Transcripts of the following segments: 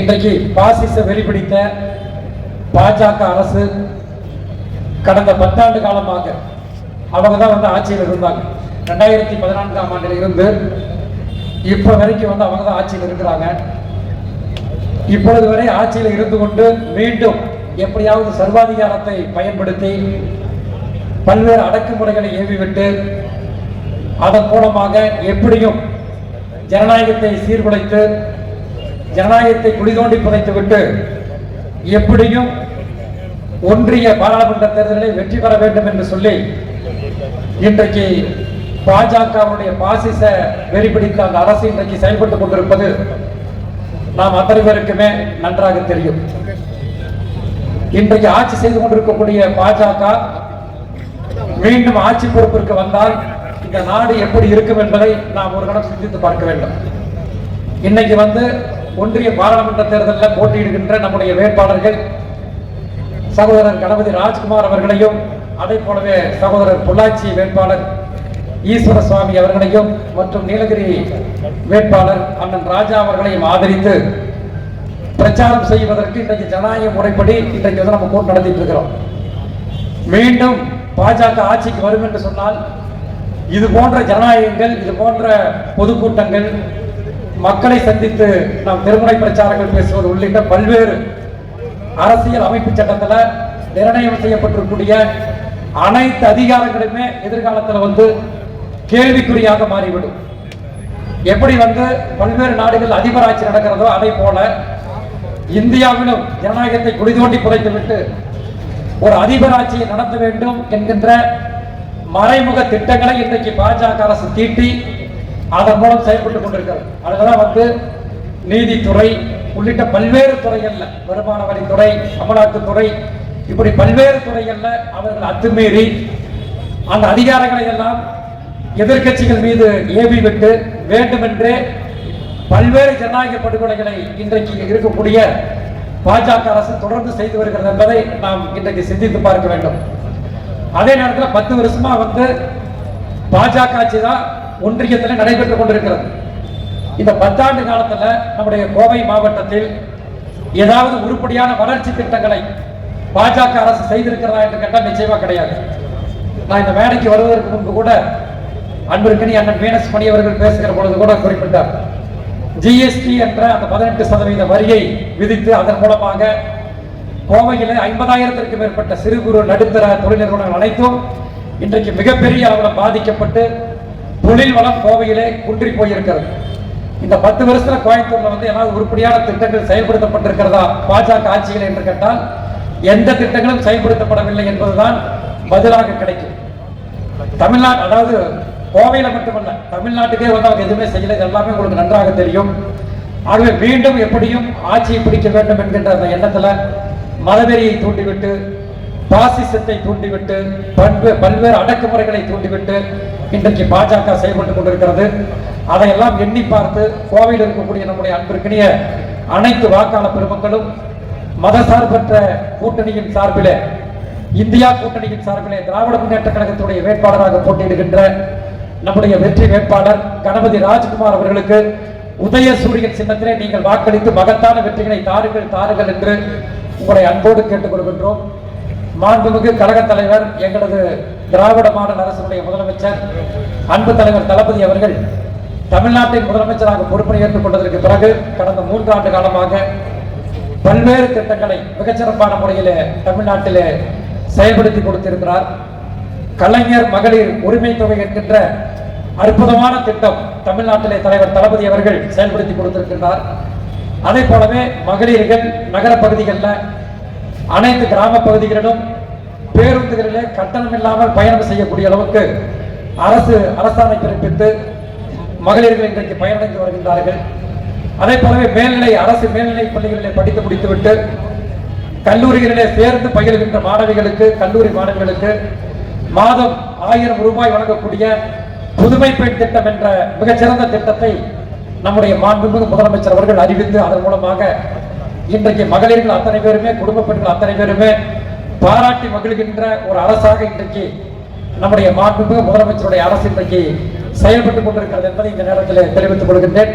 இன்றைக்கு பாசிச வெறிபிடித்த பாஜக அரசு கடந்த பத்தாண்டு காலமாக அவங்க தான் வந்து ஆட்சியில் இருந்தாங்க. ரெண்டாயிரத்தி பதினான்காம் ஆண்டில் இருந்து இப்போ வரைக்கும் வந்து அவங்க தான் ஆட்சியில் இருக்கிறாங்க. இப்பொழுது வரை ஆட்சியில் இருந்து கொண்டு மீண்டும் எப்படியாவது சர்வாதிகாரத்தை பயன்படுத்தி பல்வேறு அடக்குமுறைகளை ஏவிவிட்டு அதன் மூலமாக எப்படியும் ஜனநாயகத்தை சீர்குலைத்து ஜனநாயகத்தை குடிதோண்டி புதைத்துவிட்டு எப்படியும் ஒன்றிய பாராளுமன்ற தேர்தலில் வெற்றி பெற வேண்டும் என்று சொல்லி இன்றைக்கு பாஜகவுடைய பாசிச வெறி பிடித்த அந்த அரசு இன்றைக்கு செயல்பட்டுக் கொண்டிருப்பது நாம் அத்தனை பேருக்குமே நன்றாக தெரியும். இன்றைக்கு ஆட்சி செய்து கொண்டிருக்கக்கூடிய பாஜக மீண்டும் ஆட்சி பொறுப்பிற்கு வந்தால் இந்த நாடு எப்படி இருக்கும் என்பதை நாம் ஒரு கணம் சிந்தித்து பார்க்க வேண்டும். இன்னைக்கு வந்து ஒன்றிய பாராளுமன்ற தேர்தலில் போட்டியிடுகின்ற நம்முடைய வேட்பாளர்கள் சகோதரர் கணபதி ராஜ்குமார் அவர்களையும் அதே போலவே சகோதரர் பொள்ளாச்சி வேட்பாளர் ஈஸ்வர சுவாமி அவர்களையும் மற்றும் நீலகிரி வேட்பாளர் அண்ணன் ராஜா அவர்களையும் ஆதரித்து பிரச்சாரம் செய்வதற்கு இன்றைக்கு ஜனநாயக முறைப்படி இன்றைக்கு வந்து நம்ம கூட்டம் நடத்திட்டு இருக்கிறோம். மீண்டும் பாஜக ஆட்சிக்கு வரும் என்று சொன்னால் இது போன்ற ஜனநாயகங்கள் இது போன்ற பொதுக்கூட்டங்கள் மக்களை சந்தித்து நாம் திருமுறை பிரச்சாரங்கள் பேசுவது உள்ளிட்ட பல்வேறு அரசியல் அமைப்பு சட்டத்தில் நிர்ணயம் செய்யப்பட்டிருக்கூடிய அனைத்து அதிகாரங்களுமே எதிர்காலத்தில் வந்து கேள்விக்குறியாக மாறிவிடும். எப்படி வந்து பல்வேறு நாடுகள் அதிபர் ஆட்சி நடக்கிறதோ அதை போல இந்தியாவிலும் ஜனநாயகத்தை குடிதோண்டி புதைத்துவிட்டு ஒரு அதிபர் ஆட்சியை நடத்த வேண்டும் என்கின்ற மறைமுக திட்டங்களை இன்றைக்கு பாஜக அரசு தீட்டி அதன் மூலம் செயல்பட்டுக் கொண்டிருக்கிறது. அதுதான் வந்து நீதித்துறை உள்ளிட்ட பல்வேறு துறைகள்ல வருமான வரித்துறை அமலாக்கத்துறை இப்படி பல்வேறு துறைகள்ல அவர்கள் அத்துமீறி அந்த அதிகாரங்களை எல்லாம் எதிர்க்கட்சிகள் மீது ஏவி விட்டு வேண்டுமென்றே பல்வேறு ஜனநாயக படுகொலைகளை இன்றைக்கு இருக்கக்கூடிய பாஜக அரசு தொடர்ந்து செய்து வருகிறது என்பதை நாம் இன்றைக்கு சிந்தித்து பார்க்க வேண்டும். அதே நேரத்தில் பத்து வருஷமா வந்து பாஜக ஆட்சி தான் ஒன்றியத்தில் நடைபெற்றுக் கொண்டிருக்கிறது. இந்த பத்தாண்டு காலத்தில் நம்முடைய கோவை மாவட்டத்தில் ஏதாவது உருப்படியான வளர்ச்சி திட்டங்களை பாஜக அரசு செய்திருக்கிறதா என்று கேட்டால் நிச்சயமா கிடையாது. நான் இந்த மேடைக்கு வருவதற்கு முன்பு கூட அன்பிற்கனி அண்ணன் வீனஸ் மணி அவர்கள் பேசுகிற பொழுது கூட குறிப்பிட்டார். ஜிஎஸ்டி என்ற அந்த பதினெட்டு சதவீத வரியை விதித்து அதன் மூலமாக கோவையில் ஐம்பதாயிரத்திற்கு மேற்பட்ட சிறு குறு நடுத்தர தொழில் நிறுவனங்கள் அனைத்தும் இன்றைக்கு மிகப்பெரிய அளவில் பாதிக்கப்பட்டு தொழில் வளம் கோவையிலே குன்றி போயிருக்கிறது. இந்த பத்து வருஷத்துல கோயம்புத்தூர்ல வந்து ஏதாவது உருப்படியான திட்டங்கள் செயல்படுத்தப்பட்டிருக்கிறதா? பாஜக ஆட்சியில் என்று கேட்டால் எந்த திட்டங்களும் செயல்படுத்தப்படவில்லை என்பதுதான் பதிலாக கிடைக்கும். தமிழ்நாடு அதாவது கோவையில மட்டுமல்ல தமிழ்நாட்டுக்கே வந்து அவங்க எதுவுமே செய்யல. எல்லாமே உங்களுக்கு நன்றாக தெரியும். ஆகவே மீண்டும் எப்படியும் ஆட்சியை பிடிக்க வேண்டும் என்கின்ற அந்த எண்ணத்துல மதவெறியை தூண்டிவிட்டு பாசிசத்தை தூண்டிவிட்டு பல்வேறு பல்வேறு அடக்குமுறைகளை தூண்டிவிட்டு இன்றைக்கு பாஜக செயல்பட்டுக் கொண்டிருக்கிறது. அதையெல்லாம் எண்ணி பார்த்து கோவையில் இருக்கக்கூடிய நம்முடைய அன்பிற்கினிய அனைத்து வாக்காளர் பெருமக்களும் மதசார்பற்ற கூட்டணியின் சார்பிலே இந்தியா கூட்டணியின் சார்பிலே திராவிட முன்னேற்ற கழகத்துடைய வேட்பாளராக போட்டியிடுகின்ற நம்முடைய வெற்றி வேட்பாளர் கணபதி ராஜ்குமார் அவர்களுக்கு உதயசூரியன் சின்னத்திலே நீங்கள் வாக்களித்து மகத்தான வெற்றிகளை தாருங்கள் தாருங்கள் என்று உங்களை அன்போடு கேட்டுக் கொள்கின்றோம் மாண்புமிகு கழக தலைவர் எங்களது திராவிட மாடல் அரசுடைய முதலமைச்சர் அன்பு தலைவர் தளபதி அவர்கள் தமிழ்நாட்டின் முதலமைச்சராக பொறுப்பை ஏற்றுக் கொண்டதற்கு பிறகு கடந்த மூன்று ஆண்டு காலமாக பல்வேறு திட்டங்களை மிகச்சிறப்பான முறையில் தமிழ்நாட்டிலே செயல்படுத்தி கொடுத்திருக்கிறார். கலைஞர் மகளிர் உரிமை தொகை என்கின்ற அற்புதமான திட்டம் தமிழ்நாட்டிலே தலைவர் தளபதி அவர்கள் செயல்படுத்தி கொடுத்திருக்கின்றார். அதே போலவே மகளிர்கள் நகர பகுதிகளில் அனைத்து கிராம பகுதிகளிலும் பேருந்துகளிலே கட்டணம் இல்லாமல் பயணம் செய்யக்கூடிய அளவுக்கு அரசு அரசாணை பிறப்பித்து மகளிர்கள் இன்றைக்கு பயனடைந்து வருகின்றார்கள். அதே போலவே மேல்நிலை அரசு மேல்நிலை பள்ளிகளிலே படித்து முடித்துவிட்டு கல்லூரிகளிலே சேர்ந்து பயிலுகின்ற மாணவிகளுக்கு கல்லூரி மாணவிகளுக்கு மாதம் ஆயிரம் ரூபாய் வழங்கக்கூடிய புதுமை பெண் திட்டம் என்ற மிகச்சிறந்த திட்டத்தை நம்முடைய மாண்புமிகு முதலமைச்சர் அவர்கள் அறிவித்து அதன் மூலமாக இன்றைக்கு மகளிர்கள் அத்தனை பேருமே குடும்ப பெண்கள் அத்தனை பேருமே பாராட்டி மகிழ்கின்ற ஒரு அரசாக இன்றைக்கு நம்முடைய மாண்புமிகு முதலமைச்சருடைய அரசு இன்றைக்கு செயல்பட்டுக் கொண்டிருக்கிறது என்பதை இந்த நேரத்தில் தெரிவித்துக் கொள்கின்றேன்.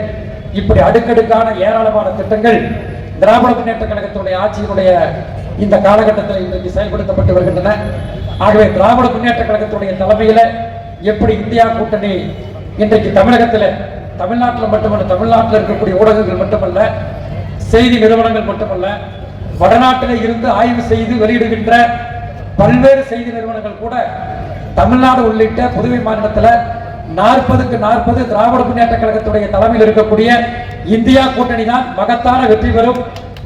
இப்படி அடுக்கடுக்கான ஏராளமான திட்டங்கள் திராவிட முன்னேற்ற கழகத்தினுடைய ஆட்சியினுடைய இந்த காலகட்டத்தில் இன்றைக்கு செயல்படுத்தப்பட்டு வருகின்றன. ஆகவே திராவிட முன்னேற்ற கழகத்துடைய தலைமையில எப்படி இந்தியா கூட்டணி இன்றைக்கு தமிழகத்தில் தமிழ்நாட்டில் மட்டுமல்ல தமிழ்நாட்டில் இருக்கக்கூடிய ஊடகங்கள் மட்டுமல்ல செய்தி நிறுவனங்கள் மட்டுமல்ல வடநாட்டில் இருந்து ஆய்வு செய்து வெளியிடுகின்ற பல்வேறு செய்தி நிறுவனங்கள் கூட தமிழ்நாடு உள்ளிட்ட புதுவை மாநிலத்தில் நாற்பதுக்கு நாற்பது திராவிட முன்னேற்ற கழகத்துடைய தலைமையில் இருக்கக்கூடிய இந்தியா கூட்டணி தான் மகத்தான வெற்றி பெறும்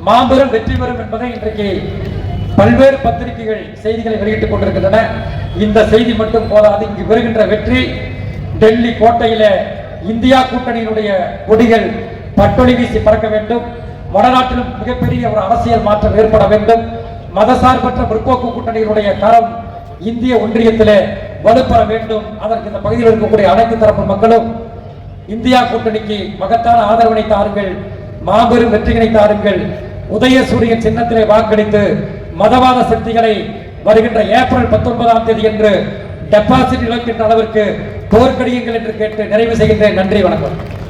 மாபெரும் வெற்றி பெறும் என்பதை இன்றைக்கு பல்வேறு பத்திரிகைகள் செய்திகளை வெளியிட்டுக் கொண்டிருக்கின்றன. இந்த செய்தி மட்டும் போதாது இங்கு பெறுகின்ற வெற்றி டெல்லி கோட்டையில இந்தியா கூட்டணியினுடைய கொடிகள் பட்டொளி வீசி பறக்க வேண்டும். வடநாட்டிலும் மிகப்பெரிய ஒரு அரசியல் மாற்றம் ஏற்பட வேண்டும். மதசார்பற்ற முற்போக்கு கூட்டணியினுடைய கரம் இந்திய ஒன்றியத்திலே வலுப்பெற வேண்டும். அதற்கு இந்த பகுதியில் இருக்கக்கூடிய அனைத்து தரப்பு மக்களும் இந்தியா கூட்டணிக்கு மகத்தான ஆதரவினை தாருங்கள் மாபெரும் வெற்றிகளை தாருங்கள் உதயசூரியன் சின்னத்திலே வாக்களித்து மதவாத சக்திகளை வருகின்ற ஏப்ரல் பத்தொன்பதாம் தேதி என்று டெபாசிட் இழக்கின்ற அளவிற்கு போர்க்கடியுங்கள் என்று கேட்டு நிறைவு செய்கின்றேன். நன்றி வணக்கம்.